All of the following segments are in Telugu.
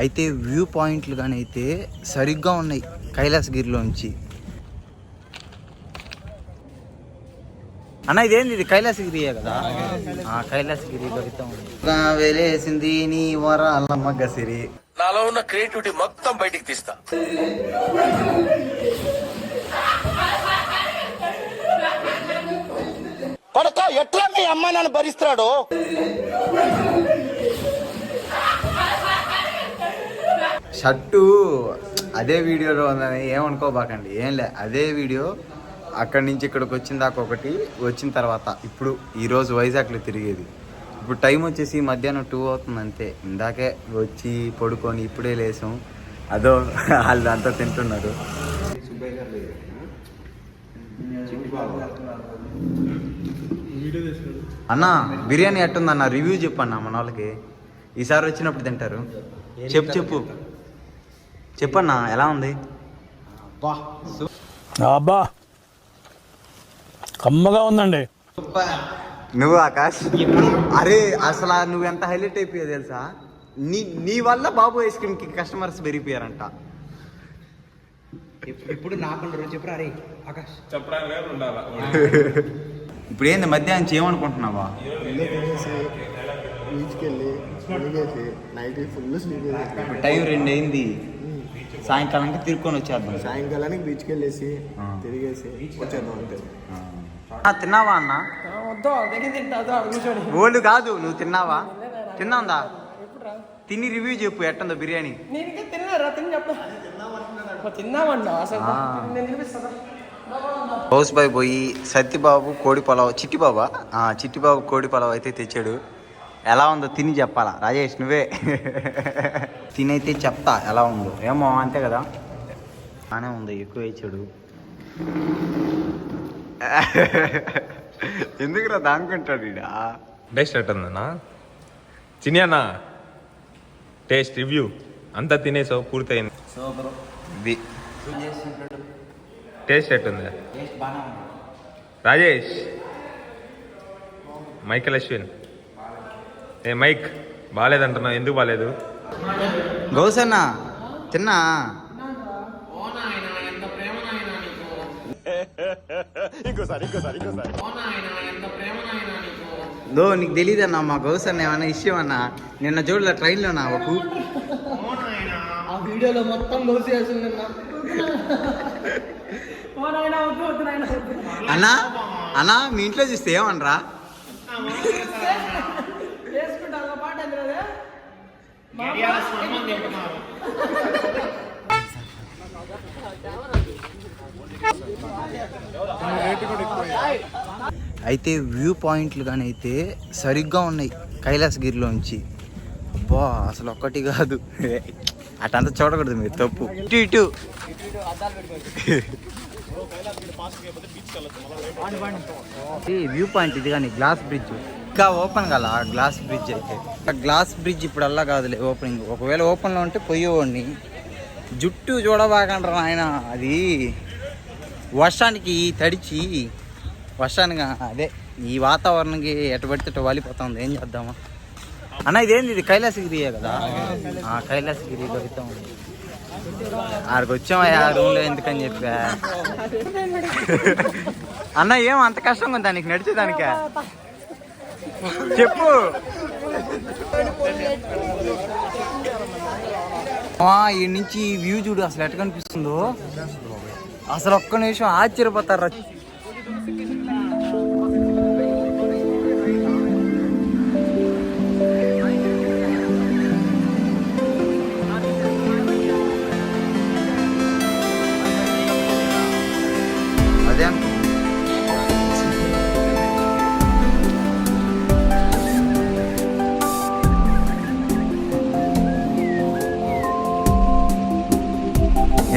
అయితే వ్యూ పాయింట్లు కానీ అయితే సరిగ్గా ఉన్నాయి కైలాసగిరిలోంచి అన్న ఇదేంది? ఇది కైలాసగిరియే కదా? ఆ కైలాసగిరి వెలేసింది నీ వరాల మగ్గసిరి నాలో ఉన్న క్రియేటివిటీ మొత్తం బయటికి తీస్తా. కొడక ఎట్లా మీ అమ్మ నన్ను భరిస్తాడు షర్టు అదే వీడియోలో ఉందని ఏమనుకోబాకండి ఏం లే అదే వీడియో అక్కడి నుంచి ఇక్కడికి వచ్చిన దాకా ఒకటి వచ్చిన తర్వాత ఇప్పుడు ఈరోజు వైజాగ్లో తిరిగేది. ఇప్పుడు టైం వచ్చేసి మధ్యాహ్నం టూ అవుతుంది అంతే. ఇందాకే వచ్చి పడుకొని ఇప్పుడే లేసాం. అదో వాళ్ళు అంతా తింటున్నారు. అన్న బిర్యానీ ఎట్టుందన్న? రివ్యూ చెప్పన్న మన వాళ్ళకి. ఈసారి వచ్చినప్పుడు తింటారు. చెప్పు చెప్పు. చెప్పన్నా ఎలా ఉంది? అబ్బా. కమ్మగా ఉందండి. నువ్వు ఆకాష్ అరే అసలు నువ్వు ఎంత హైలైట్ అయిపోయావు తెలుసా? నీ నీ వల్ల బాబు ఐస్ క్రీమ్కి కస్టమర్స్ పెరిగిపోయారంట. ఇప్పుడు నాకుండరు చెప్పురా రే ఆకాష్. ఇప్పుడు ఏంది మధ్యాహ్నం చేయమనుకుంటున్నావా నైట్ ఫుల్ టైం రెండు అయింది. సాయంకాలంకి తిరుక్కొని వచ్చేద్దాం. సాయంకాలానికి బీచ్కి వెళ్ళేసి. తిరిగేసి వచ్చేద్దాం అంతే. తిన్నావా అన్న? ఓళ్ళు కాదు నువ్వు తిన్నావా? తిన్నాందా తిని రివ్యూ చెప్పు ఎట్టుందో బిర్యానీ. హౌస్ బాయ్ పోయి సత్యబాబు కోడి పొలావ్ చిట్టిబాబా? ఆ, చిట్టిబాబు కోడి పొలావ్ అయితే తెచ్చాడు. ఎలా ఉందో తిని చెప్పాలా? రాజేష్ నువ్వే. తినైతే చెప్తా ఎలా ఉందో. ఏమో అంతే కదా. బాగానే ఉంది ఎక్కువ ఇచ్చాడు. ఎందుకురా దానుకుంటాడు ఈడ? టేస్ట్ ఎట్టుందన్నా చిని అన్న. టేస్ట్ రివ్యూ అంతా తినేసావు పూర్తయింది. ఇది టేస్ట్ ఎట్టుంది రాజేష్. మైకల్ అశ్విన్ ఏ మైక్ బాగాలేదంటున్నావు ఎందుకు బాగాలేదు గౌసన్న తిన్నా? దో నీకు తెలియదన్నా మా గౌసన్న ఏమన్నా ఇష్యం అన్నా? నిన్న చూడలే ట్రైన్లోనా ఒక ఊ- ఆ వీడియోలో మొత్తం అన్నా అన్నా మీ ఇంట్లో చూస్తే ఏమనరా వేసుకుంటా ఒక పాట ఎందుకు అయితే వ్యూ పాయింట్లు కానీ అయితే సరిగ్గా ఉన్నాయి కైలాసగిరిలోంచి. అబ్బా అసలు ఒక్కటి కాదు. అటంతా చూడకూడదు మీరు తప్పు. ఇటు ఇటు. వ్యూ పాయింట్ ఇది కానీ గ్లాస్ బ్రిడ్జ్. ఇంకా ఓపెన్ కాల ఆ గ్లాస్ బ్రిడ్జ్ అయితే. ఆ గ్లాస్ బ్రిడ్జ్ ఇప్పుడు అలా కాదులే ఓపెనింగ్. ఒకవేళ ఓపెన్లో ఉంటే పోయేవాడిని. జుట్టు చూడబాకంటారు ఆయన అది వర్షానికి తడిచి వర్షానికి అదే ఈ వాతావరణంకి ఎటు పడితే వాలిపోతుంది. ఏం చేద్దామా? అన్న ఇదేంది? ఇది కైలాసగిరియే కదా? ఆ కైలాసగిరి. ఉంది. ఆడికి వచ్చామయ్యా రూమ్లో? ఎందుకని చెప్పా? అన్న ఏం అంత కష్టంగా ఉందా నీకు నడిచేదానికే? చెప్పు. ఈ నుంచి వ్యూ చూడు అసలు ఎట్లా కనిపిస్తుందో. అసలు ఒక్క నిమిషం ఆశ్చర్యపోతారు?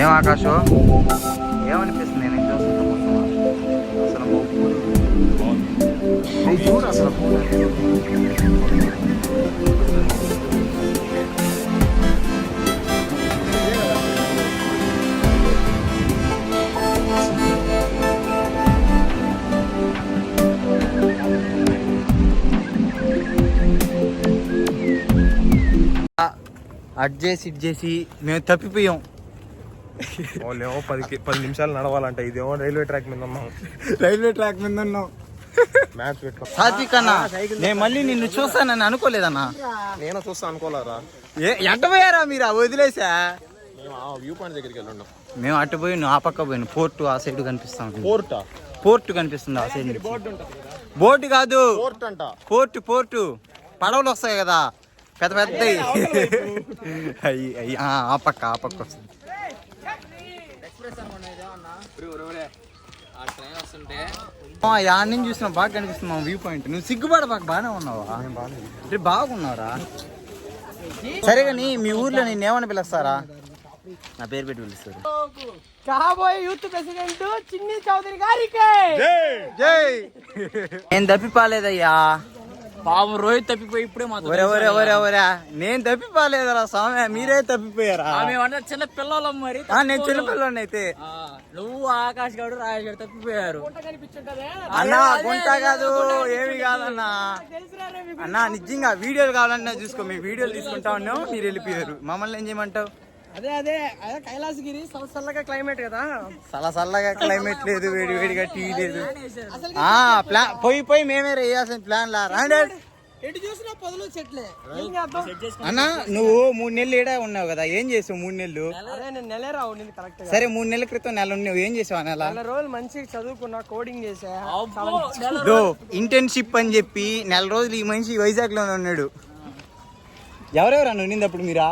ఏం ఆకాశం? ఏమనిపిస్తుంది నేను మొత్తం? అసలు చూడు అసలు అట్ చేసి ఇట్ చేసి మేము తప్పిపోయాం. వాళ్ళేమో పది పది నిమిషాలు నడవాలంట. ఇదేమో రైల్వే ట్రాక్ మీద ఉన్నాం. రైల్వే ట్రాక్ మీద ఉన్నాం. మ్యాచ్ పెట్టుకో. సాత్విక్ అన్న నేను మళ్ళీ నిన్ను చూస్తానని అనుకోలేదన్నా? నేను చూస్తా అనుకోలేరా ఏ ఎంట పోయారా మీరు? ఆ వదిలేసా? వ్యూ పాయింట్ దగ్గరికి వెళ్ళి ఉన్నాం మేము అటు పోయి ఆ పక్క పోయిన పోర్టు ఆ సైడ్ కనిపిస్తాం. పోర్టా? పోర్టు కనిపిస్తుంది ఆ సైడ్ బోర్డు కాదు? పోర్ట్ అంట. Port port. పడవలు వస్తాయి కదా. పెద్ద పెద్ద. అయ్యి ఆ పక్క ఆ పక్క వస్తుంది. నుంచి చూసిన బాగా కనిపిస్తుంది మా వ్యూ పాయింట్ నువ్వు సిగ్గుపడ బాగా బాగానే ఉన్నావా? అంటే బాగున్నారా? సరే కానీ మీ ఊర్లో నేను ఏమని పిలుస్తారా? నా పేరు పెట్టి పిలుస్తారు. కాబోయే యూత్ ప్రెసిడెంట్ చిన్ని చౌదరి గారికి. జై! నేను తప్పిపాలేదయ్యా. బాబు రోహిత్ తప్పిపోయి ఇప్పుడే మాతో ఒరే ఒరే ఒరే ఒరే. నేను తప్పిపోలేదురా స్వామి మీరే తప్పిపోయారా? మేమంటే చిన్న పిల్లలం మరి ఆ, నేను చిన్నపిల్లని అయితే. ఆ, నువ్వు ఆకాష్ గడు రాజేష్ గడు తప్పిపోయారు. అన్నా గుంట కాదు ఏమి కాదన్నా. అన్నా నిజంగా వీడియోలు కావాలన్నా చూసుకో మీ వీడియోలు తీసుకుంటా ఉన్నాం మీరు వెళ్ళిపోయారు. మమ్మల్ని ఏం చేయమంటావు? అదే అదే అదే కైలాసగిరి సంవత్సరాలుగా క్లైమేట్ కదా. చల్ల చల్లగా క్లైమేట్ లేదు వేడి వేడిగా టీవీ లేదు. ఆ ప్లాన్ పోయి పోయి మేమే వేయాల్సిన ప్లాన్ లా. రాండి. ఎటు చూసినా పొదలు చెట్లే. అన్నా నువ్వు మూడు నెలలు ఏడా ఉన్నావు కదా? ఏం చేసావు మూడు నెలలు? నెలే రావు కరెక్ట్గా. సరే మూడు నెలల క్రితం నెల ఉన్నావు. ఏం చేసావు నెల? నెల రోజులు మంచిగా చదువుకున్నా కోడింగ్ చేసా ఇంటర్న్షిప్ అని చెప్పి నెల రోజులు ఈ మనిషి వైజాగ్లోనే ఉన్నాడు. ఎవరెవరు అన్న ఉన్నింది అప్పుడు మీరా?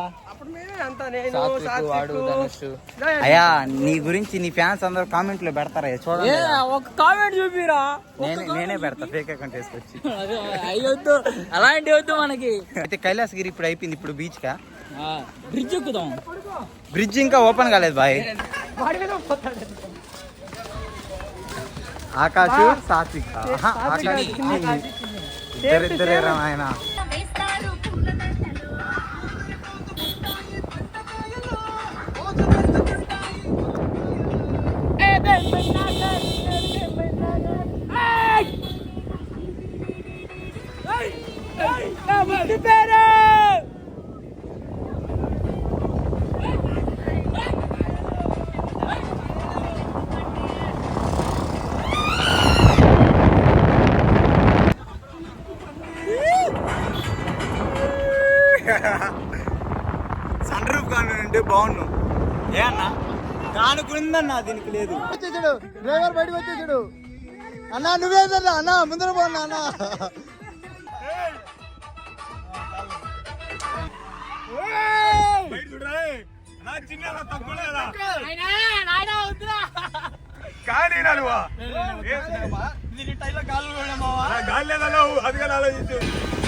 అయ్యా నీ గురించి నీ ఫ్యాన్స్ అందరూ కామెంట్లో పెడతారా? ఏ, చూడండి ఒక కామెంట్ చూపిరా. నేనే పెడతా ఫేక్ అకౌంట్ వేసుకొచ్చి. అయ్యొద్దు. అలాంటి వద్దు మనకి. అయితే కైలాసగిరి ఇప్పుడు అయిపోయింది ఇప్పుడు బీచ్ కా? ఆ, బ్రిడ్జ్ ఎక్కుదాం. బ్రిడ్జ్ ఇంకా ఓపెన్ కాలేదు బాయ్. ఆకాశ్ సాత్విక్. ఆకాశ్. ఇద్దరిద్దరేరా ఆయన. ఉందన్నా దీనికి లేదు. వచ్చేసాడు. డ్రైవర్ బయటకు వచ్చేసాడు. అన్నా నువ్వేదన్నా అన్నా ముందర పోన్నా అన్నా? కానీ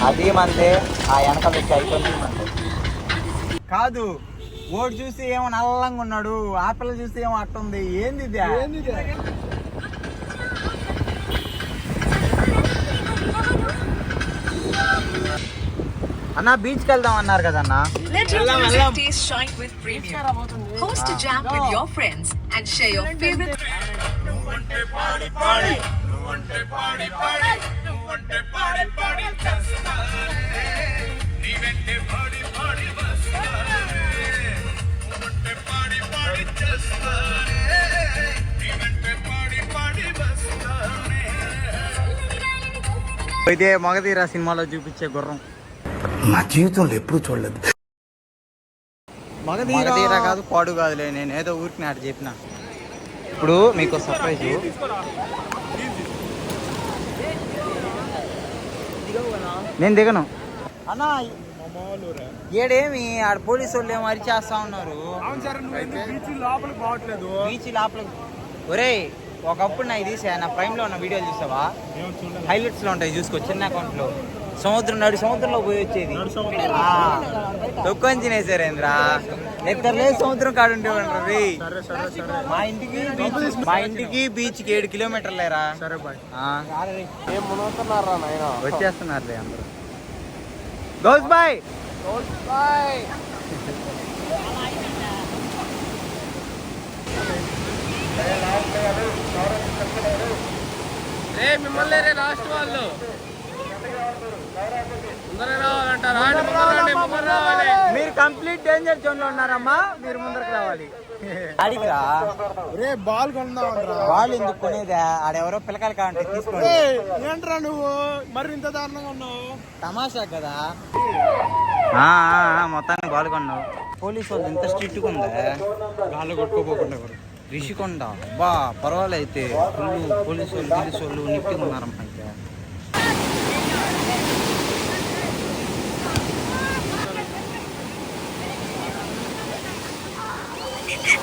అది మందే ఆ వెనకాల వచ్చి అయిపోయింది కాదు ఓడ్ చూసి ఏమో నల్లంగా ఉన్నాడు ఆపిల్ చూసి ఏమో అట్టుంది. ఏంది అన్న బీచ్కి వెళ్దాం అన్నారు కదా అన్న? అంటే పాడి అయితే మగధీర సినిమాలో చూపించే గుర్రం. నా జీవితంలో ఎప్పుడు చూడలేదు. మగధీర. కాదు పాడు కాదులే నేను ఏదో ఊరికి నాటి చెప్పిన. ఇప్పుడు మీకు సర్ప్రైజ్ నేను దిగను. అన్నా ఏడేమి? ఆడ పోలీసు వాళ్ళు ఏమో అరిచేస్తా ఉన్నారు. బీచ్ లోపల ఒరే ఒకప్పుడు నాకు తీసా నా ప్రైమ్లో ఉన్న వీడియోలు చూసావా? హైలైట్స్లో ఉంటాయి చూసుకో చిన్న అకౌంట్లో సముద్రం నడి సముద్రంలో పోయి వచ్చేది. తొక్కొని తినేసారేంద్రా ఇద్దరు లేదు సముద్రం కాడు ఉండేవాడు రే. మా ఇంటికి మా ఇంటికి బీచ్కి ఏడు కిలోమీటర్లు లేరా సరే బాయ్. ఏం మునవుతున్నారా నాయన? వచ్చేస్తున్నారులే అందరూ. గౌస్ బాయ్ రే మిమ్మల్ని రే లాస్ట్ వాళ్ళు. ముందర రావాలంట రాండి ముందర రండి ముందర రావాలి. మీరు కంప్లీట్ డేంజర్ జోన్లో ఉన్నారమ్మా మీరు ముందరకు రావాలి. అడిగి రా బాల్ కొందాం వాళ్ళు ఎందుకు కొనేదా? ఆడెవరో పిల్లకాయలు కావంటే తీసుకోండి. ఏంట్రా నువ్వు? మరి ఇంత దారుణంగా ఉన్నావు? తమాషా కదా? ఆ, ఆ, ఆ, మొత్తానికి బాల్ కొన్నావు. పోలీసు వాళ్ళు ఎంత స్ట్రిక్ట్గా ఉందా? గాల్లో కొట్టుకోపోకుండా రిషికొండ? బా పర్వాలేదు అయితే. ఫుల్ పోలీసు వాళ్ళు గిలీసు వాళ్ళు నిప్టిగా ఉన్నారమ్మా అయితే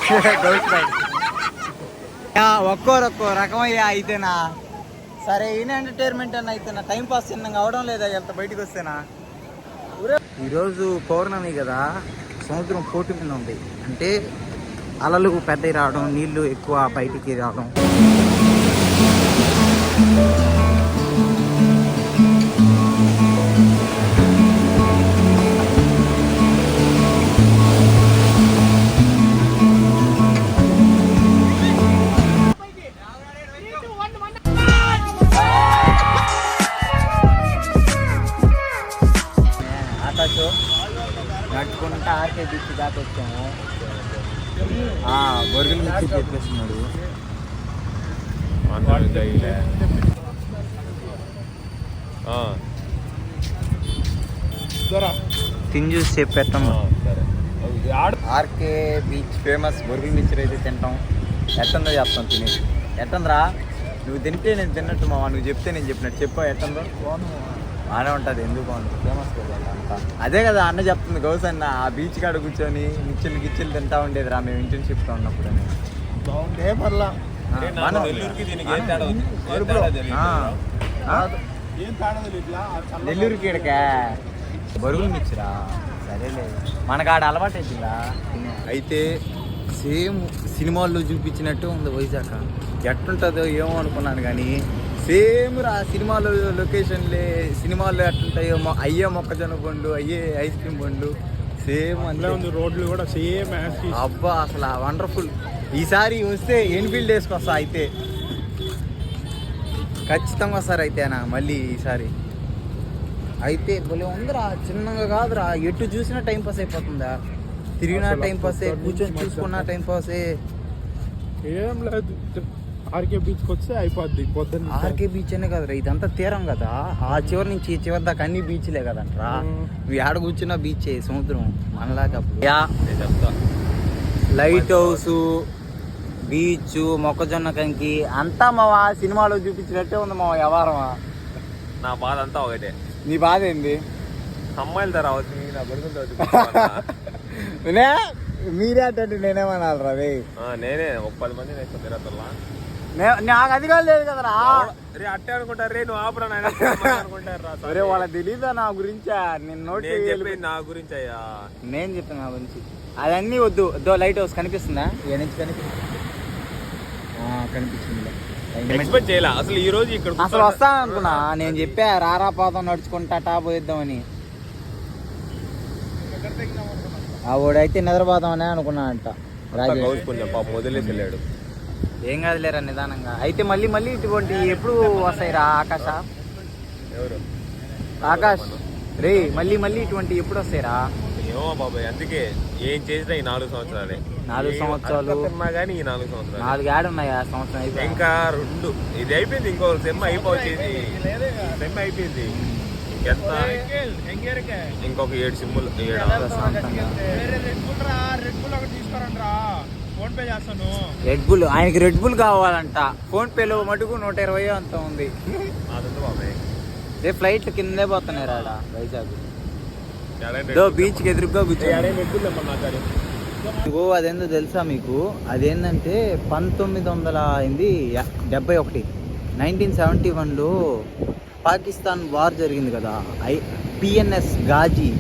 ఒక్కోరు ఒక్కో రకమయ్యా అయితేనా? సరే ఈయన ఎంటర్టైన్మెంట్ అన్న అయితేనా? టైం పాస్ చిన్నగా అవడం లేదా ఎంత బయటికి వస్తేనా? ఈరోజు పౌర్ణమి కదా సముద్రం పోటీ మీద ఉంది. అంటే అలలు పెద్దవి రావడం నీళ్ళు ఎక్కువ బయటికి రావడం. తిని చెప్పి పెట్టాము ఆర్కే బీచ్ ఫేమస్ బొరుగుల మిర్చి అయితే తింటాం. ఎట్టుందో చెప్తాం తినేసి. ఎట్టుందిరా? నువ్వు తింటే నేను తిన్నట్టు మావా? నువ్వు చెప్తే నేను చెప్పినట్టు చెప్పా ఎట్టుందో? బాగానే ఉంటుంది ఎందుకు బాగుంటుంది ఫేమస్ కదా అంతా. అదే కదా అన్న చెప్తుంది గౌస్ అన్న ఆ బీచ్ కాడ కూర్చొని నిచ్చెలు గిచ్చెలు తింటా ఉండేది రా మేము ఇంటర్న్షిప్లో ఉన్నప్పుడు అని. బాగుంటే పర్లా. నెల్లూరుకి ఇడకా బరువులు మిచ్చిరా సరేలే. మనకు ఆడ అలవాటు అవుతుందా అయితే సేమ్ సినిమాల్లో చూపించినట్టు ఉంది వైజాగ్. ఎట్లుంటుందో ఏమో అనుకున్నాను కానీ సేమ్ రా సినిమాలో లొకేషన్లే సినిమాల్లో ఎట్లుంటాయో అయ్యే మొక్కజొన్న పండు అయ్యే ఐస్ క్రీమ్ పండు సేమ్ అట్లా ఉంది రోడ్లు కూడా సేమ్ అబ్బా అసలు వండర్ఫుల్. ఈసారి వస్తే ఎన్ఫీల్డ్ వేసుకొస్తా అయితే. ఖచ్చితంగా వస్తారు అయితే నా మళ్ళీ ఈసారి. అయితే భలే ఉందిరా చిన్నగా కాదురా. ఎటు చూసినా టైం పాస్ అయిపోతుందా? తిరిగినా టైం పాసే కూర్చొని చూసుకున్నా టైం పాసే ఏం. లేదు ఆర్కే బీచ్కి వస్తే అయిపోద్ది పొద్దున్న. ఆర్కే బీచ్ అనే కదరా ఇదంతా తీరం కదా. ఆ చివరి నుంచి ఈ చివరి దాకా అన్ని బీచ్లే కదంట్రా. నువ్వు ఆడ కూర్చున్న బీచ్ సముద్రం మనలాగా లైట్ హౌస్ బీచ్ మొక్కజొన్న కంకి అంతా మా సినిమాలో చూపించినట్టే ఉంది మా వ్యవహారమా? నా బాధ అంతా ఒకటే. నీ బాధ ఏంది? అమ్మాయిల ధర అవుతుంది నా బరుగులతో నే? మీరే అంటే నేనేమనాలి రవి నేనే ఒక పది మంది నేను తిరగతల్లా నాకు అధికారం లేదు కదరా. రే అట్టే అనుకుంటారు రే నువ్వు ఆపరా నాయన అనుకుంటారు రా అరే వాళ్ళకి తెలీదా నా గురించా? నేను నోటి నేను చెప్పేది నా గురించి అయ్యా. నేను చెప్పాను నా గురించి. అదన్నీ వద్దు. దో లైట్ హౌస్ కనిపిస్తుందా? ఏ నుంచి కనిపిస్తుంది కనిపిస్తుంది ఎక్స్పెక్ట్ చేయలే? అసలు ఈ రోజు ఇక్కడ అసలు వస్తాను అనుకున్నా. నేను చెప్పా రారా పాదం నడుచుకుంటా టా పోయిద్దామని ఆ ఓడైతే నిద్రపోదామనే అనుకున్నా అంట. గౌస్ కొంచెం పాప వదిలేసి వెళ్ళాడు. ఏం కాదులేరా నిదానంగా. అయితే మళ్ళీ మళ్ళీ ఇటువంటి ఎప్పుడు వస్తాయిరా ఆకాశ? ఎవరు? ఆకాష్ రే మళ్ళీ మళ్ళీ ఇటువంటి ఎప్పుడు వస్తాయిరా? ఏమో బాబాయ్ అందుకే ఏం చేసినా ఈ నాలుగు సంవత్సరాలే. నాలుగు సంవత్సరాలు. కానీ ఈ నాలుగు సంవత్సరాలు. నాలుగు ఏడు ఉన్నాయి ఆ సంవత్సరం అయితే ఇంకా రెండు. ఇది అయిపోయింది ఇంకో సెమ్ అయిపోయింది సెమ్ అయిపోయింది. ఇంకెంత ఇంకొక ఏడు సిమ్ములు ఏడు ఫోన్ పే చేస్తాను. రెడ్ బుల్ ఆయనకి రెడ్ బుల్ కావాలంట. ఫోన్ పేలో మటుకు నూట ఇరవై అంత ఉంది. రేపు ఫ్లైట్లు కిందే పోతున్నాయి రాడ వైజాగ్. బీచ్కి ఎదురుగా కూర్చో ఎడండి ఇగో అదేందో తెలుసా మీకు? అదేంటంటే పంతొమ్మిది వందల అయింది డెబ్బై ఒకటి. నైన్టీన్ సెవెంటీ వన్లో పాకిస్తాన్ వార్ జరిగింది కదా. ఐ పిఎన్ఎస్ గాజీ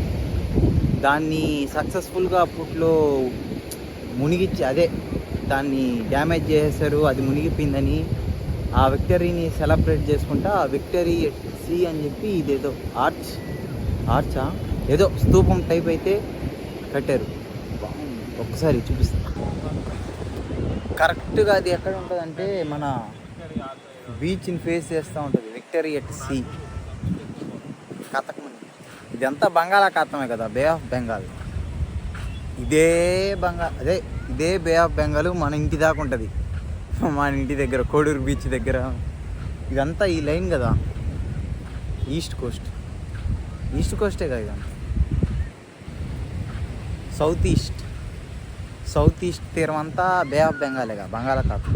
దాన్ని సక్సెస్ఫుల్గా అప్పట్లో మునిగిచ్చి అదే దాన్ని డ్యామేజ్ చేసేసారు అది మునిగిపోయిందని ఆ విక్టరీని సెలబ్రేట్ చేసుకుంటా ఆ విక్టరీ సి అని చెప్పి ఇదేదో ఆర్చ్ ఆర్చా ఏదో స్తూపం టైప్ అయితే కట్టారు. ఒక్కసారి చూపిస్తా. కరెక్ట్గా అది ఎక్కడ ఉంటుందంటే మన బీచ్ని ఫేస్ చేస్తూ ఉంటుంది. Victory at see. కథకమని ఇదంతా బంగాళాఖాతమే కదా బే ఆఫ్ బెంగాల్. ఇదే బంగా అదే ఇదే బే ఆఫ్ బెంగాల్ మన ఇంటి దాకా ఉంటుంది. మన ఇంటి దగ్గర కోడూరు బీచ్ దగ్గర. ఇదంతా ఈ లైన్ కదా. East Coast. ఈస్ట్ కోస్టే కదా ఇదంతా. South east. సౌత్ ఈస్ట్ తీరం అంతా బే ఆఫ్ బెంగాలేగా బంగాళాఖాతం.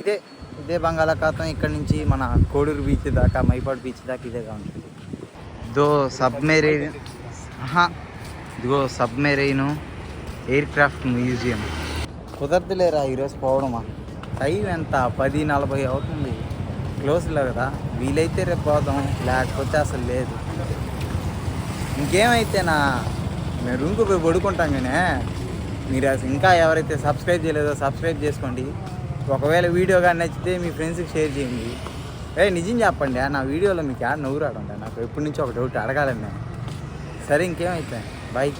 ఇదే ఇదే బంగాళాఖాతం ఇక్కడ నుంచి మన కోడూరు బీచ్ దాకా మైపాడు బీచ్ దాకా ఇదేగా ఉంటుంది. ఇదో సబ్మెరైన్ ఆహా ఇదిగో సబ్మెరైన్ ఎయిర్ క్రాఫ్ట్ మ్యూజియం. కుదరదులేరా ఈరోజు పోవడమా? టైం ఎంత? పది నలభై అవుతుంది. క్లోజ్లో కదా. వీలైతే రేపు పోదాం లేకపోతే అసలు లేదు. ఇంకేమైతే నా మేము రూమ్కి పోయి పడుకుంటాం కానీ మీరు అసలు ఇంకా ఎవరైతే సబ్స్క్రైబ్ చేయలేదో సబ్స్క్రైబ్ చేసుకోండి. ఒకవేళ వీడియో కానీ నచ్చితే మీ ఫ్రెండ్స్కి షేర్ చేయండి. ఏ నిజం చెప్పండి నా వీడియోలో మీకు యాడ్ నవ్వు రావడం నాకు ఎప్పటి నుంచి ఒక డౌట్ అడగాలండి నేను సరే ఇంకేమైతే బాయ్